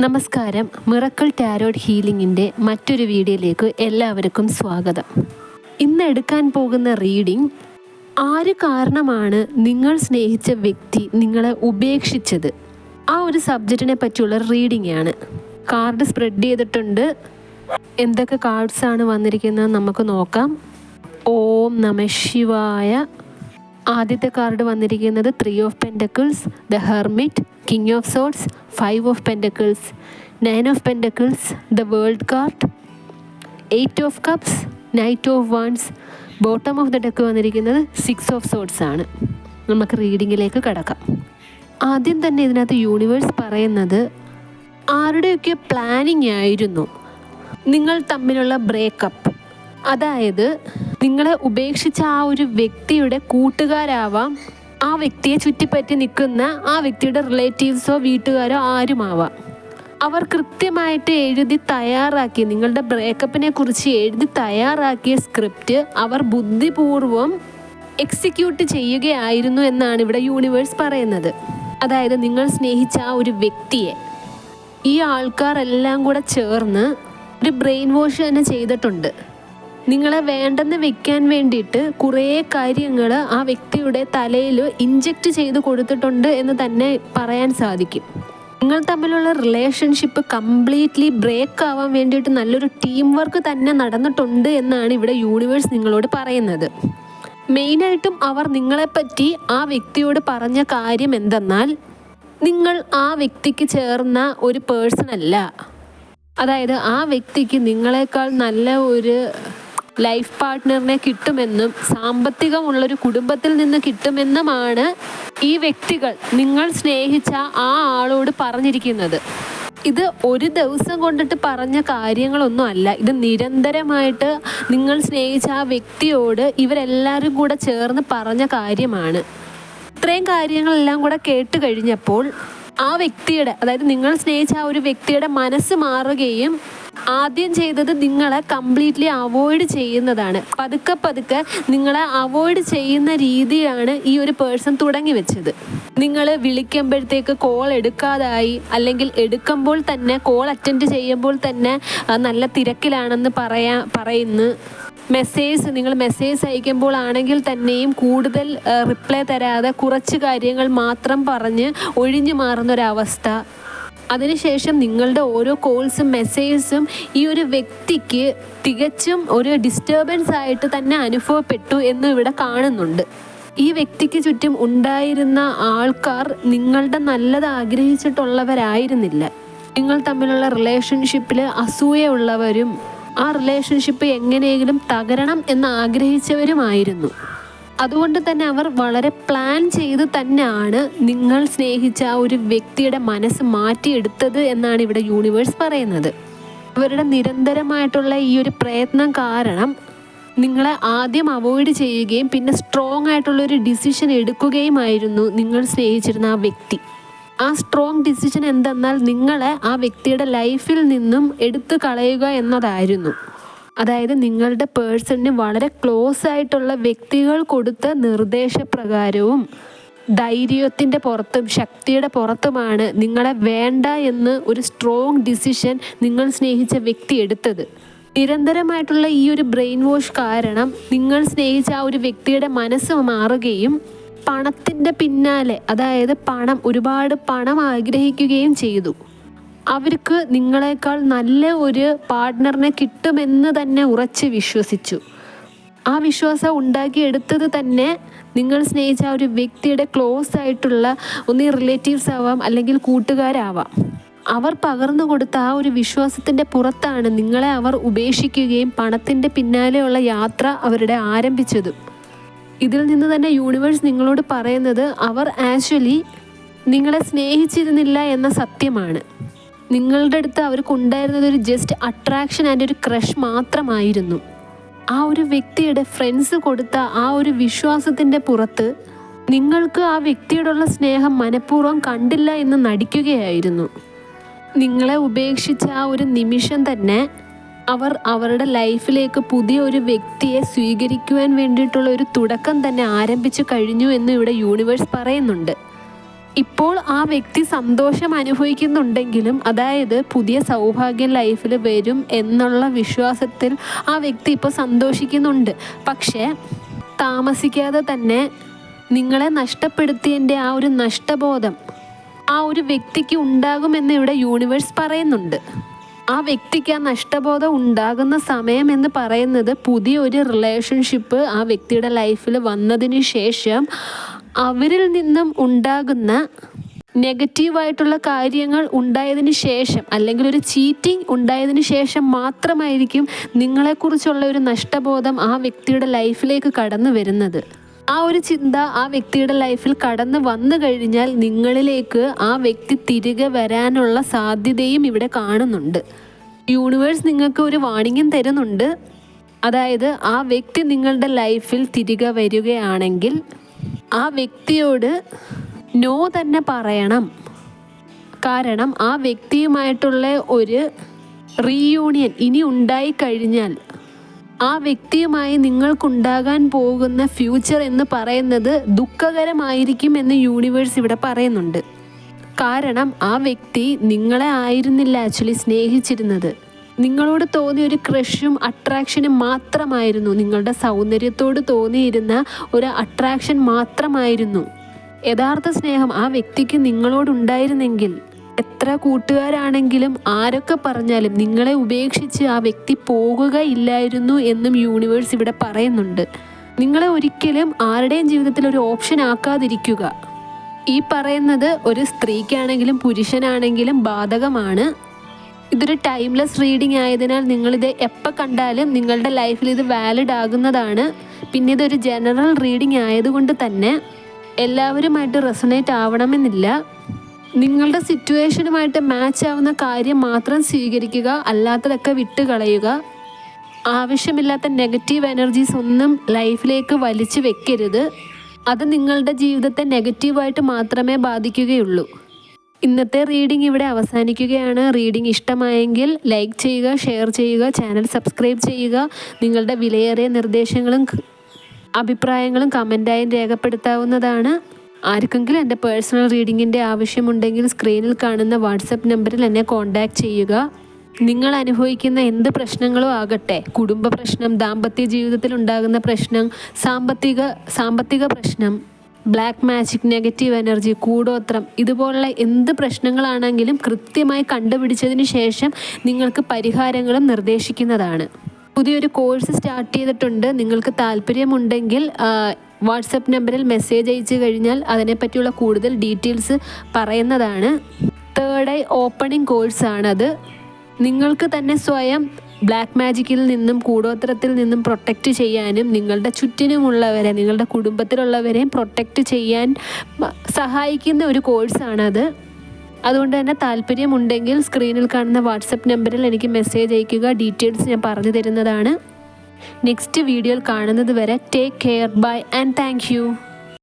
നമസ്കാരം. Miracle tarot ഹീലിംഗിന്റെ മറ്റൊരു വീഡിയോയിലേക്ക് എല്ലാവർക്കും സ്വാഗതം. ഇന്ന് എടുക്കാൻ പോകുന്ന റീഡിംഗ് ആര് കാരണമാണ് നിങ്ങൾ സ്നേഹിച്ച വ്യക്തി നിങ്ങളെ ഉപേക്ഷിച്ചത്? ആ ഒരു സബ്ജക്റ്റിനെ പറ്റിയുള്ള റീഡിംഗ് ആണ്. കാർഡ് സ്പ്രെഡ് ചെയ്തിട്ടുണ്ട്. എന്തൊക്കെ കാർഡ്സാണ് വന്നിരിക്കുന്നത് നമുക്ക് നോക്കാം. ഓം നമ ശിവായ. ആദ്യത്തെ കാർഡ് വന്നിരിക്കുന്നത് three of pentacles the hermit king of swords five of pentacles nine of pentacles the world card eight of cups knight of wands bottom of the deck വന്നിരിക്കുന്നത് സിക്സ് ഓഫ് സോട്സ് ആണ്. നമുക്ക് റീഡിങ്ങിലേക്ക് കടക്കാം. ആദ്യം തന്നെ ഇതിനകത്ത് universe പറയുന്നത് ആരുടെയൊക്കെ planning ആയിരുന്നു? നിങ്ങൾ തമ്മിലുള്ള ബ്രേക്കപ്പ് അതായത് നിങ്ങളെ ഉപേക്ഷിച്ച ആ ഒരു വ്യക്തിയുടെ കൂട്ടുകാരാവാം. ആ വ്യക്തിയെ ചുറ്റിപ്പറ്റി നിൽക്കുന്ന ആ വ്യക്തിയുടെ റിലേറ്റീവ്സോ വീട്ടുകാരോ ആരുമാവാം. അവർ കൃത്യമായിട്ട് എഴുതി തയ്യാറാക്കി നിങ്ങളുടെ ബ്രേക്കപ്പിനെ കുറിച്ച് എഴുതി തയ്യാറാക്കിയ സ്ക്രിപ്റ്റ് അവർ ബുദ്ധിപൂർവം എക്സിക്യൂട്ട് ചെയ്യുകയായിരുന്നു എന്നാണ് ഇവിടെ യൂണിവേഴ്സ് പറയുന്നത്. അതായത് നിങ്ങൾ സ്നേഹിച്ച ആ ഒരു വ്യക്തിയെ ഈ ആൾക്കാരെല്ലാം കൂടെ ചേർന്ന് ഒരു ബ്രെയിൻ വാഷ് തന്നെ ചെയ്തിട്ടുണ്ട്. നിങ്ങളെ വേണ്ടെന്ന് വെക്കാൻ വേണ്ടിയിട്ട് കുറേ കാര്യങ്ങൾ ആ വ്യക്തിയുടെ തലയിൽ ഇൻജക്റ്റ് ചെയ്ത് കൊടുത്തിട്ടുണ്ട് എന്ന് തന്നെ പറയാൻ സാധിക്കും. നിങ്ങൾ തമ്മിലുള്ള റിലേഷൻഷിപ്പ് കംപ്ലീറ്റ്ലി ബ്രേക്ക് ആവാൻ വേണ്ടിയിട്ട് നല്ലൊരു ടീം വർക്ക് തന്നെ നടന്നിട്ടുണ്ട് എന്നാണ് ഇവിടെ യൂണിവേഴ്സ് നിങ്ങളോട് പറയുന്നത്. മെയിനായിട്ടും അവർ നിങ്ങളെപ്പറ്റി ആ വ്യക്തിയോട് പറഞ്ഞ കാര്യം എന്തെന്നാൽ നിങ്ങൾ ആ വ്യക്തിക്ക് ചേർന്ന ഒരു പേഴ്സൺ അല്ല. അതായത് ആ വ്യക്തിക്ക് നിങ്ങളെക്കാൾ നല്ല ഒരു ലൈഫ് പാർട്ട്ണറിനെ കിട്ടുമെന്നും സാമ്പത്തികമുള്ളൊരു കുടുംബത്തിൽ നിന്ന് കിട്ടുമെന്നുമാണ് ഈ വ്യക്തികൾ നിങ്ങൾ സ്നേഹിച്ച ആ ആളോട് പറഞ്ഞിരിക്കുന്നത്. ഇത് ഒരു ദിവസം കൊണ്ടിട്ട് പറഞ്ഞ കാര്യങ്ങളൊന്നും അല്ല. ഇത് നിരന്തരമായിട്ട് നിങ്ങൾ സ്നേഹിച്ച ആ വ്യക്തിയോട് ഇവരെല്ലാവരും കൂടെ ചേർന്ന് പറഞ്ഞ കാര്യമാണ്. ഇത്രയും കാര്യങ്ങളെല്ലാം കൂടെ കേട്ട് കഴിഞ്ഞപ്പോൾ ആ വ്യക്തിയുടെ അതായത് നിങ്ങൾ സ്നേഹിച്ച ആ ഒരു വ്യക്തിയുടെ മനസ്സ് മാറുകയും ആദ്യം ചെയ്തത് നിങ്ങളെ കംപ്ലീറ്റ്ലി അവോയ്ഡ് ചെയ്യുന്നതാണ്. പതുക്കെ പതുക്കെ നിങ്ങളെ അവോയ്ഡ് ചെയ്യുന്ന രീതിയാണ് ഈ ഒരു പേഴ്സൺ തുടങ്ങി വെച്ചത്. നിങ്ങൾ വിളിക്കുമ്പോഴത്തേക്ക് കോൾ എടുക്കാതായി അല്ലെങ്കിൽ എടുക്കുമ്പോൾ തന്നെ കോൾ അറ്റൻഡ് ചെയ്യുമ്പോൾ തന്നെ നല്ല തിരക്കിലാണെന്ന് പറയാ പറയുന്നു. മെസ്സേജ് നിങ്ങൾ മെസ്സേജ് അയക്കുമ്പോൾ ആണെങ്കിൽ തന്നെയും കൂടുതൽ റിപ്ലൈ തരാതെ കുറച്ച് കാര്യങ്ങൾ മാത്രം പറഞ്ഞ് ഒഴിഞ്ഞു മാറുന്നൊരവസ്ഥ അതിനുശേഷം നിങ്ങളുടെ ഓരോ കോൾസും മെസ്സേജസും ഈ ഒരു വ്യക്തിക്ക് തികച്ചും ഒരു ഡിസ്റ്റർബൻസ് ആയിട്ട് തന്നെ അനുഭവപ്പെട്ടു എന്ന് ഇവിടെ കാണുന്നുണ്ട്. ഈ വ്യക്തിക്ക് ചുറ്റും ഉണ്ടായിരുന്ന ആൾക്കാർ നിങ്ങളുടെ നല്ലത് ആഗ്രഹിച്ചിട്ടുള്ളവരായിരുന്നില്ല. നിങ്ങൾ തമ്മിലുള്ള റിലേഷൻഷിപ്പിൽ അസൂയുള്ളവരും ആ റിലേഷൻഷിപ്പ് എങ്ങനെയെങ്കിലും തകരണം എന്ന് ആഗ്രഹിച്ചവരുമായിരുന്നു. അതുകൊണ്ട് തന്നെ അവർ വളരെ പ്ലാൻ ചെയ്ത് തന്നെയാണ് നിങ്ങൾ സ്നേഹിച്ച ആ ഒരു വ്യക്തിയുടെ മനസ്സ് മാറ്റിയെടുത്തത് എന്നാണ് ഇവിടെ യൂണിവേഴ്സ് പറയുന്നത്. അവരുടെ നിരന്തരമായിട്ടുള്ള ഈ ഒരു പ്രയത്നം കാരണം നിങ്ങളെ ആദ്യം അവോയ്ഡ് ചെയ്യുകയും പിന്നെ സ്ട്രോങ് ആയിട്ടുള്ള ഒരു ഡിസിഷൻ എടുക്കുകയുമായിരുന്നു നിങ്ങൾ സ്നേഹിച്ചിരുന്ന ആ വ്യക്തി. ആ സ്ട്രോങ് ഡിസിഷൻ എന്തെന്നാൽ നിങ്ങളെ ആ വ്യക്തിയുടെ ലൈഫിൽ നിന്നും എടുത്തു കളയുക എന്നതായിരുന്നു. അതായത് നിങ്ങളുടെ പേഴ്സണിന് വളരെ ക്ലോസ് ആയിട്ടുള്ള വ്യക്തികൾ കൊടുത്ത നിർദ്ദേശപ്രകാരവും ധൈര്യത്തിന്റെ പുറത്തും ശക്തിയുടെ പുറത്തുമാണ് നിങ്ങളെ വേണ്ട എന്ന് ഒരു സ്ട്രോങ് ഡിസിഷൻ നിങ്ങൾ സ്നേഹിച്ച വ്യക്തി എടുത്തത്. നിരന്തരമായിട്ടുള്ള ഈ ഒരു ബ്രെയിൻ വാഷ് കാരണം നിങ്ങൾ സ്നേഹിച്ച ആ ഒരു വ്യക്തിയുടെ മനസ്സ് മാറുകയും പണത്തിന്റെ പിന്നാലെ അതായത് പണം ഒരുപാട് പണം ആഗ്രഹിക്കുകയും ചെയ്തു. അവർക്ക് നിങ്ങളെക്കാൾ നല്ല ഒരു പാർട്ട്ണറിനെ കിട്ടുമെന്ന് തന്നെ ഉറച്ച് വിശ്വസിച്ചു. ആ വിശ്വാസം ഉണ്ടാക്കിയെടുത്തത് തന്നെ നിങ്ങൾ സ്നേഹിച്ച ആ ഒരു വ്യക്തിയുടെ ക്ലോസ് ആയിട്ടുള്ള ഒന്നീ റിലേറ്റീവ്സ് ആവാം അല്ലെങ്കിൽ കൂട്ടുകാരാവാം. അവർ പകർന്നു കൊടുത്ത ആ ഒരു വിശ്വാസത്തിന്റെ പുറത്താണ് നിങ്ങളെ അവർ ഉപേക്ഷിക്കുകയും പണത്തിന്റെ പിന്നാലെയുള്ള യാത്ര അവരുടെ ആരംഭിച്ചതും. ഇതിൽ നിന്ന് തന്നെ യൂണിവേഴ്സ് നിങ്ങളോട് പറയുന്നത് അവർ ആക്ച്വലി നിങ്ങളെ സ്നേഹിച്ചിരുന്നില്ല എന്ന സത്യമാണ്. നിങ്ങളുടെ അടുത്ത് അവർക്ക് ഉണ്ടായിരുന്നത് ഒരു ജസ്റ്റ് അട്രാക്ഷൻ ആൻഡ് ഒരു ക്രഷ് മാത്രമായിരുന്നു. ആ ഒരു വ്യക്തിയുടെ ഫ്രണ്ട്സ് കൊടുത്ത ആ ഒരു വിശ്വാസത്തിന്റെ പുറത്ത് നിങ്ങൾക്ക് ആ വ്യക്തിയോടുള്ള സ്നേഹം മനഃപൂർവം കണ്ടില്ല എന്ന് നടിക്കുകയായിരുന്നു. നിങ്ങളെ ഉപേക്ഷിച്ച ആ ഒരു നിമിഷം തന്നെ അവർ അവരുടെ ലൈഫിലേക്ക് പുതിയ ഒരു വ്യക്തിയെ സ്വീകരിക്കുവാൻ വേണ്ടിയിട്ടുള്ള ഒരു തുടക്കം തന്നെ ആരംഭിച്ചു കഴിഞ്ഞു എന്ന് ഇവിടെ യൂണിവേഴ്സ് പറയുന്നുണ്ട്. ഇപ്പോൾ ആ വ്യക്തി സന്തോഷം അനുഭവിക്കുന്നുണ്ടെങ്കിലും അതായത് പുതിയ സൗഭാഗ്യം ലൈഫിൽ വരും എന്നുള്ള വിശ്വാസത്തിൽ ആ വ്യക്തി ഇപ്പോൾ സന്തോഷിക്കുന്നുണ്ട്. പക്ഷേ താമസിക്കാതെ തന്നെ നിങ്ങളെ നഷ്ടപ്പെടുത്തിയതിന്റെ ആ ഒരു നഷ്ടബോധം ആ ഒരു വ്യക്തിക്ക് ഉണ്ടാകുമെന്ന് ഇവിടെ യൂണിവേഴ്സ് പറയുന്നുണ്ട്. ആ വ്യക്തിക്ക് ആ നഷ്ടബോധം ഉണ്ടാകുന്ന സമയം എന്ന് പറയുന്നത് പുതിയൊരു റിലേഷൻഷിപ്പ് ആ വ്യക്തിയുടെ ലൈഫിൽ വന്നതിന് ശേഷം അവരിൽ നിന്നും ഉണ്ടാകുന്ന നെഗറ്റീവായിട്ടുള്ള കാര്യങ്ങൾ ഉണ്ടായതിന് ശേഷം അല്ലെങ്കിൽ ഒരു ചീറ്റിംഗ് ഉണ്ടായതിന് ശേഷം മാത്രമായിരിക്കും നിങ്ങളെക്കുറിച്ചുള്ള ഒരു നഷ്ടബോധം ആ വ്യക്തിയുടെ ലൈഫിലേക്ക് കടന്നു വരുന്നത്. ആ ഒരു ചിന്ത ആ വ്യക്തിയുടെ ലൈഫിൽ കടന്നു വന്നു കഴിഞ്ഞാൽ നിങ്ങളിലേക്ക് ആ വ്യക്തി തിരികെ വരാനുള്ള സാധ്യതയും ഇവിടെ കാണുന്നുണ്ട്. യൂണിവേഴ്സ് നിങ്ങൾക്ക് ഒരു വാണിംഗും തരുന്നുണ്ട്. അതായത് ആ വ്യക്തി നിങ്ങളുടെ ലൈഫിൽ തിരികെ വരികയാണെങ്കിൽ ആ വ്യക്തിയോട് നോ തന്നെ പറയണം. കാരണം ആ വ്യക്തിയുമായിട്ടുള്ള ഒരു റീയൂണിയൻ ഇനി ഉണ്ടായി കഴിഞ്ഞാൽ ആ വ്യക്തിയുമായി നിങ്ങൾക്കുണ്ടാകാൻ പോകുന്ന ഫ്യൂച്ചർ എന്ന് പറയുന്നത് ദുഃഖകരമായിരിക്കും എന്ന് യൂണിവേഴ്സ് ഇവിടെ പറയുന്നുണ്ട്. കാരണം ആ വ്യക്തി നിങ്ങളെ ആയിരുന്നില്ല ആക്ച്വലി സ്നേഹിച്ചിരുന്നത്. നിങ്ങളോട് തോന്നിയ ഒരു ക്രഷും അട്രാക്ഷനും മാത്രമായിരുന്നു. നിങ്ങളുടെ സൗന്ദര്യത്തോട് തോന്നിയിരുന്ന ഒരു അട്രാക്ഷൻ മാത്രമായിരുന്നു. യഥാർത്ഥ സ്നേഹം ആ വ്യക്തിക്ക് നിങ്ങളോടുണ്ടായിരുന്നെങ്കിൽ എത്ര കൂട്ടുകാരാണെങ്കിലും ആരൊക്കെ പറഞ്ഞാലും നിങ്ങളെ ഉപേക്ഷിച്ച് ആ വ്യക്തി പോകുകയില്ലായിരുന്നു എന്നും യൂണിവേഴ്സ് ഇവിടെ പറയുന്നുണ്ട്. നിങ്ങളെ ഒരിക്കലും ആരുടെയും ജീവിതത്തിൽ ഒരു ഓപ്ഷൻ ആക്കാതിരിക്കുക. ഈ പറയുന്നത് ഒരു സ്ത്രീക്കാണെങ്കിലും പുരുഷനാണെങ്കിലും ബാധകമാണ്. ഇതൊരു ടൈംലെസ് റീഡിംഗ് ആയതിനാൽ നിങ്ങളിത് എപ്പോൾ കണ്ടാലും നിങ്ങളുടെ ലൈഫിൽ ഇത് വാലിഡ് ആകുന്നതാണ്. പിന്നെ ഇതൊരു ജനറൽ റീഡിംഗ് ആയതുകൊണ്ട് തന്നെ എല്ലാവരുമായിട്ട് റെസണേറ്റ് ആവണമെന്നില്ല. നിങ്ങളുടെ സിറ്റുവേഷനുമായിട്ട് മാച്ച് ആവുന്ന കാര്യം മാത്രം സ്വീകരിക്കുക അല്ലാത്തതൊക്കെ വിട്ടുകളയുക. ആവശ്യമില്ലാത്ത നെഗറ്റീവ് എനർജീസ് ഒന്നും ലൈഫിലേക്ക് വലിച്ചു വെക്കരുത്. അത് നിങ്ങളുടെ ജീവിതത്തെ നെഗറ്റീവായിട്ട് മാത്രമേ ബാധിക്കുകയുള്ളൂ. ഇന്നത്തെ റീഡിംഗ് ഇവിടെ അവസാനിക്കുകയാണ്. റീഡിംഗ് ഇഷ്ടമായെങ്കിൽ ലൈക്ക് ചെയ്യുക ഷെയർ ചെയ്യുക ചാനൽ സബ്സ്ക്രൈബ് ചെയ്യുക. നിങ്ങളുടെ വിലയേറിയ നിർദ്ദേശങ്ങളും അഭിപ്രായങ്ങളും കമന്റായും രേഖപ്പെടുത്താവുന്നതാണ്. ആർക്കെങ്കിലും എന്റെ പേഴ്സണൽ റീഡിങ്ങിന്റെ ആവശ്യമുണ്ടെങ്കിൽ സ്ക്രീനിൽ കാണുന്ന വാട്സപ്പ് നമ്പറിൽ എന്നെ കോൺടാക്റ്റ് ചെയ്യുക. നിങ്ങൾ അനുഭവിക്കുന്ന എന്ത് പ്രശ്നങ്ങളും ആകട്ടെ കുടുംബ പ്രശ്നം ദാമ്പത്യ ജീവിതത്തിൽ ഉണ്ടാകുന്ന പ്രശ്നം സാമ്പത്തിക സാമ്പത്തിക പ്രശ്നം ബ്ലാക്ക് മാജിക് നെഗറ്റീവ് എനർജി കൂടോത്രം ഇതുപോലുള്ള എന്ത് പ്രശ്നങ്ങളാണെങ്കിലും കൃത്യമായി കണ്ടുപിടിച്ചതിന് ശേഷം നിങ്ങൾക്ക് പരിഹാരങ്ങളും നിർദ്ദേശിക്കുന്നതാണ്. പുതിയൊരു കോഴ്സ് സ്റ്റാർട്ട് ചെയ്തിട്ടുണ്ട്. നിങ്ങൾക്ക് താല്പര്യമുണ്ടെങ്കിൽ വാട്സപ്പ് നമ്പറിൽ മെസ്സേജ് അയച്ചു കഴിഞ്ഞാൽ അതിനെപ്പറ്റിയുള്ള കൂടുതൽ ഡീറ്റെയിൽസ് പറയുന്നതാണ്. തേർഡ് ഐ ഓപ്പണിംഗ് കോഴ്സാണത് നിങ്ങൾക്ക് തന്നെ സ്വയം ബ്ലാക്ക് മാജിക്കിൽ നിന്നും കൂടോത്രത്തിൽ നിന്നും പ്രൊട്ടക്റ്റ് ചെയ്യാനും നിങ്ങളുടെ ചുറ്റിനുമുള്ളവരെ നിങ്ങളുടെ കുടുംബത്തിലുള്ളവരെയും പ്രൊട്ടക്റ്റ് ചെയ്യാൻ സഹായിക്കുന്ന ഒരു കോഴ്സാണത് അതുകൊണ്ട് തന്നെ താല്പര്യമുണ്ടെങ്കിൽ സ്ക്രീനിൽ കാണുന്ന വാട്സപ്പ് നമ്പറിൽ എനിക്ക് മെസ്സേജ് അയയ്ക്കുക ഡീറ്റെയിൽസ് ഞാൻ പറഞ്ഞു തരുന്നതാണ്. നെക്സ്റ്റ് വീഡിയോയിൽ കാണുന്നത് വരെ take care bye and thank